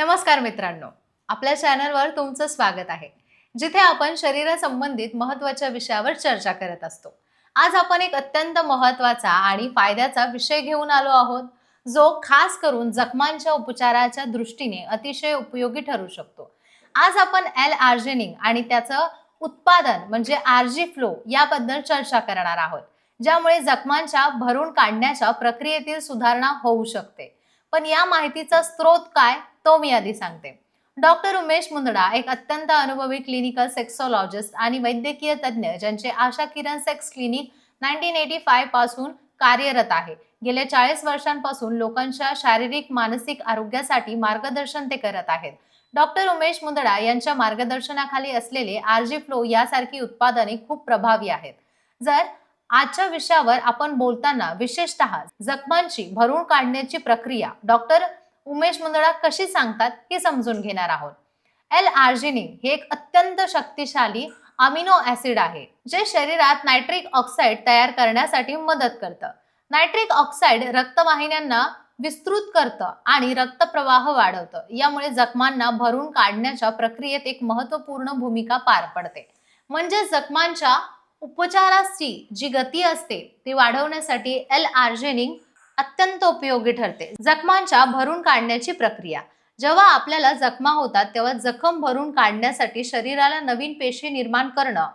नमस्कार मित्रांनो. आपल्या चॅनलवर तुमचं स्वागत आहे. जिथे आपण शरीरासंबंधित महत्त्वाच्या विषयावर चर्चा करत असतो. आज आपण एक अत्यंत महत्त्वाचा आणि फायद्याचा विषय घेऊन आलो आहोत. जो खास करून जखमांच्या उपचाराच्या दृष्टीने अतिशय उपयोगी ठरू शकतो. आज आपण एल आर्जेनिंग आणि त्याचं उत्पादन म्हणजे आर्जी फ्लो याबद्दल चर्चा करणार आहोत. ज्यामुळे जखमांच्या भरून काढण्याच्या प्रक्रियेतील सुधारणा होऊ शकते. पण या माहितीचा स्रोत काय? तो मी आधी सांगते. डॉक्टर उमेश मुंदडा एक अत्यंत अनुभवी क्लिनिकल सेक्सॉलॉजिस्ट आणि वैद्यकीय तज्ज्ञ ज्यांचे Asha Kiran sex clinic nineteen eighty फायपासून कार्यरत आहे. गेल्या चाळीस वर्षांपासून लोकांच्या शारीरिक मानसिक आरोग्यासाठी मार्गदर्शन ते करत आहेत. डॉक्टर उमेश मुंदडा यांच्या मार्गदर्शनाखाली असलेले आरजी फ्लो यासारखी उत्पादने खूप प्रभावी आहेत. जर आजच्या विषयावर आपण बोलताना विशेषतः जखमांची भरून काढण्याची प्रक्रिया डॉक्टर उमेश मुंदडा कशी सांगतात हे समजून घेणार आहोत. एल आर्जिनिन हे एक अत्यंत शक्तिशाली अमिनो ऍसिड आहे जे शरीरात नायट्रिक ऑक्साईड तयार करण्यासाठी मदत करतं. नायट्रिक ऑक्साईड रक्तवाहिन्यांना विस्तृत करतं आणि रक्तप्रवाह वाढवतं. यामुळे जखमांना भरून काढण्याच्या प्रक्रियेत एक महत्त्वपूर्ण भूमिका पार पडते. म्हणजे जखमांच्या उपचाराची जी गती असते ती वाढवण्यासाठी एल आर्जेनिंग अत्यंत उपयोगी ठरते. जखमांच्या भरून काढण्याची प्रक्रिया. जेव्हा आपल्याला जखमा होतात तेव्हा जखम भरून काढण्यासाठी शरीराला नवीन पेशी निर्माण करणं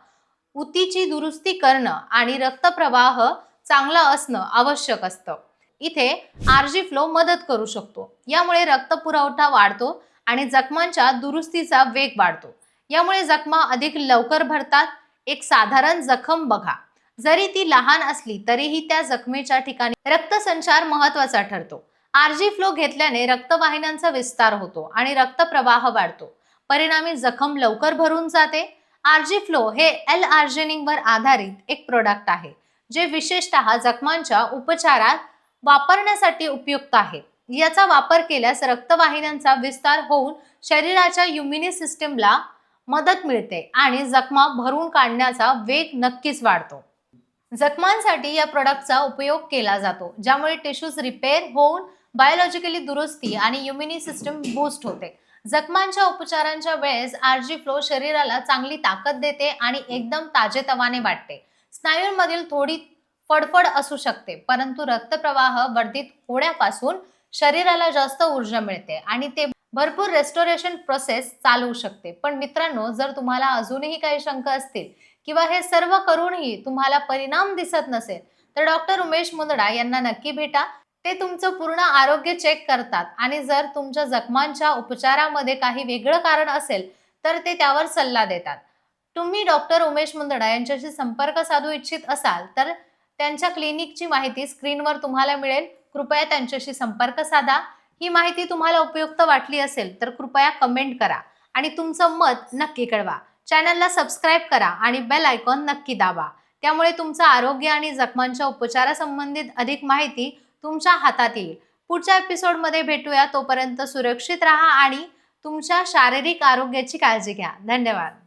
उतीची दुरुस्ती करणं आणि रक्तप्रवाह चांगला असणं आवश्यक असतं. इथे आरजी फ्लो मदत करू शकतो. यामुळे रक्तपुरवठा वाढतो आणि जखमांच्या दुरुस्तीचा वेग वाढतो. यामुळे जखमा अधिक लवकर भरतात. एक साधारण जखम बघा. जरी ती लहान असली तरीही त्या जखमेच्या ठिकाणी रक्तसंचार महत्त्वाचा ठरतो. आरजी फ्लो घेतल्याने रक्तवाहिन्यांचा विस्तार होतो आणि रक्तप्रवाह वाढतो. परिणामी जखम लवकर भरून जाते. आरजी फ्लो हे एल आर्जेनिंगवर आधारित एक प्रोडक्ट आहे जे विशेषतः जखमांच्या उपचारात वापरण्यासाठी उपयुक्त आहे. याचा वापर केल्यास रक्तवाहिन्यांचा विस्तार होऊन शरीराच्या युमिनी सिस्टीमला मदत मिळते आणि जखमा भरून काढण्याचा वेग नक्कीच वाढतो. जखमांसाठी या प्रोडक्टचा उपयोग केला जातो ज्यामुळे टिश्यूज रिपेअर होऊन बायोलॉजिकली दुरुस्ती आणि युमिनी सिस्टम बूस्ट होते. जखमांच्या उपचारांच्या वेळेस आरजी फ्लो शरीराला चांगली ताकद देते आणि एकदम ताजेतवाने वाटते. स्नायूंमधील थोडी फडफड असू शकते परंतु रक्तप्रवाह वर्धित होण्यापासून शरीराला जास्त ऊर्जा मिळते आणि ते भरपूर रेस्टोरेशन प्रोसेस चालवू शकते. पण मित्रांनो जर तुम्हाला अजूनही काही शंका असतील किंवा हे सर्व करूनही तुम्हाला परिणाम दिसत नसेल तर डॉक्टर उमेश मुंदडा यांना नक्की भेटा. ते तुमचं पूर्ण आरोग्य चेक करतात आणि जर तुमच्या जखमांच्या उपचारामध्ये काही वेगळं कारण असेल तर ते त्यावर सल्ला देतात. तुम्ही डॉक्टर उमेश मुंदडा यांच्याशी संपर्क साधू इच्छित असाल तर त्यांच्या क्लिनिकची माहिती स्क्रीनवर तुम्हाला मिळेल. कृपया त्यांच्याशी संपर्क साधा. ही माहिती तुम्हाला उपयुक्त वाटली असेल तर कृपया कमेंट करा आणि तुमचं मत नक्की कळवा. चॅनलला सबस्क्राईब करा आणि बेल आयकॉन नक्की दाबा. त्यामुळे तुमचं आरोग्य आणि जखमांच्या उपचारासंबंधित अधिक माहिती तुमच्या हातात येईल. पुढच्या एपिसोडमध्ये भेटूया. तोपर्यंत सुरक्षित राहा आणि तुमच्या शारीरिक आरोग्याची काळजी घ्या. धन्यवाद.